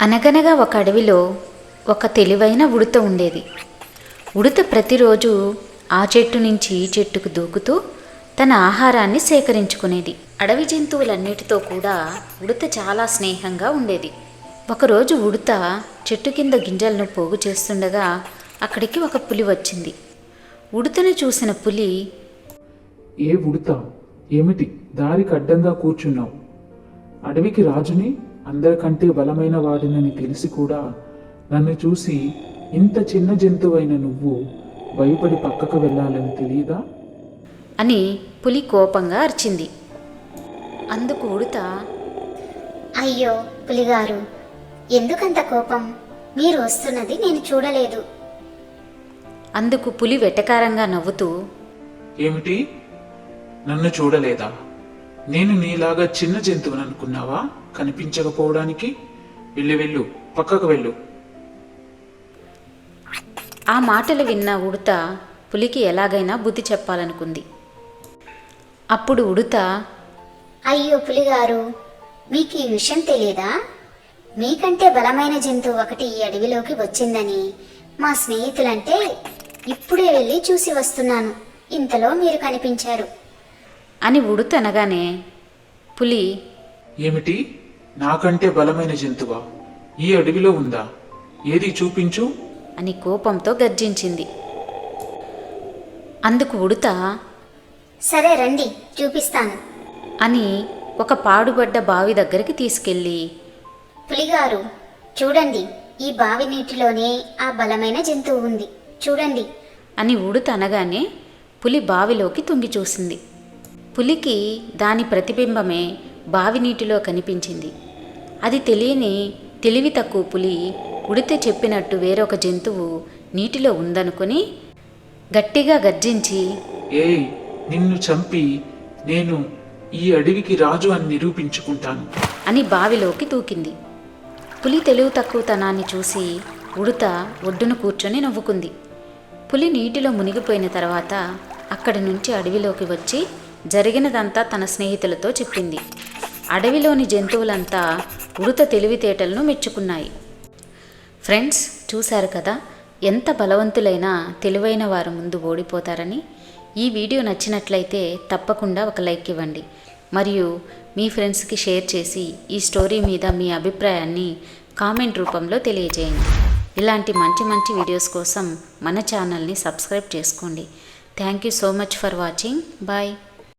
అనగనగా ఒక అడవిలో ఒక తెలివైన ఉడత ఉండేది. ఉడత ప్రతిరోజు ఆ చెట్టు నుంచి ఈ చెట్టుకు దూకుతూ తన ఆహారాన్ని సేకరించుకునేది. అడవి జంతువులన్నిటితో కూడా ఉడత చాలా స్నేహంగా ఉండేది. ఒకరోజు ఉడత చెట్టు కింద గింజలను పోగు చేస్తుండగా అక్కడికి ఒక పులి వచ్చింది. ఉడతను చూసిన పులి ఏ ఉడత ఏమిటి? దారికి అడ్డంగా కూర్చున్నావు. అడవికి రాజుని అందరికంటే బలమైన వాడినని తెలిసి కూడా నన్ను చూసి ఇంత చిన్న జంతువైన నువ్వు భయపడి పక్కకు వెళ్ళాలని తెలియదా? అని పులి కోపంగా అరిచింది. అందుకు ఉడత అయ్యో పులిగారు ఎందుకంత కోపం? మీరు వస్తున్నది నేను చూడలేదు. అందుకు పులి వెటకారంగా నవ్వుతూ ఏమిటి? నన్ను చూడలేదా? నేను నీలాగా చిన్న జంతువుని అనుకున్నావా? కనిపించకపోవడానికి? వెళ్ళు వెళ్ళు పక్కకు వెళ్ళు. ఆ మాటలు విన్న ఉడత పులికి ఎలాగైనా బుద్ధి చెప్పాలనుకుంది. అప్పుడు ఉడత అయ్యో పులిగారు మీకు ఈ విషయం తెలియదా? మీకంటే బలమైన జంతువు ఒకటి ఈ అడవిలోకి వచ్చిందని మా స్నేహితులంటే ఇప్పుడే వెళ్ళి చూసి వస్తున్నాను. ఇంతలో మీరు కనిపించారు. అని ఉడత అనగానే పులి ఏమిటి? నాకంటే బలమైన జంతువా? ఈ అడవిలో ఉందా? ఏది చూపించు? అని కోపంతో గర్జించింది. అందుకు ఉడత సరే రండి చూపిస్తాను. అని ఒక పాడుబడ్డ బావి దగ్గరికి తీసుకెళ్ళి పులిగారు చూడండి ఈ బావి నీటిలోనే ఆ బలమైన జంతువు ఉంది. చూడండి. అని ఉడత అనగానే పులి బావిలోకి తొంగి చూసింది. పులికి దాని ప్రతిబింబమే బావి నీటిలో కనిపించింది. అది తెలియని తెలివి తక్కువ పులి ఉడిత చెప్పినట్టు వేరొక జంతువు నీటిలో ఉందనుకొని గట్టిగా గర్జించి ఏయ్ నిన్ను చంపి నేను ఈ అడవికి రాజు అని నిరూపించుకుంటాను. అని బావిలోకి దూకింది. పులి తెలివి తక్కువతనాన్ని చూసి ఉడత ఒడ్డున కూర్చొని నవ్వుకుంది. పులి నీటిలో మునిగిపోయిన తర్వాత అక్కడి నుంచి అడవిలోకి వచ్చి జరిగినదంతా తన స్నేహితులతో చెప్పింది. అడవిలోని జంతువులంతా ఉడత తెలివితేటలను మెచ్చుకున్నాయి. ఫ్రెండ్స్ చూశారు కదా? ఎంత బలవంతులైనా తెలివైన వారు ముందు ఓడిపోతారని? ఈ వీడియో నచ్చినట్లయితే తప్పకుండా ఒక లైక్ ఇవ్వండి. మరియు మీ ఫ్రెండ్స్కి షేర్ చేసి ఈ స్టోరీ మీద మీ అభిప్రాయాన్ని కామెంట్ రూపంలో తెలియజేయండి. ఇలాంటి మంచి మంచి వీడియోస్ కోసం మన ఛానల్ని సబ్స్క్రైబ్ చేసుకోండి. Thank you so much for watching. Bye.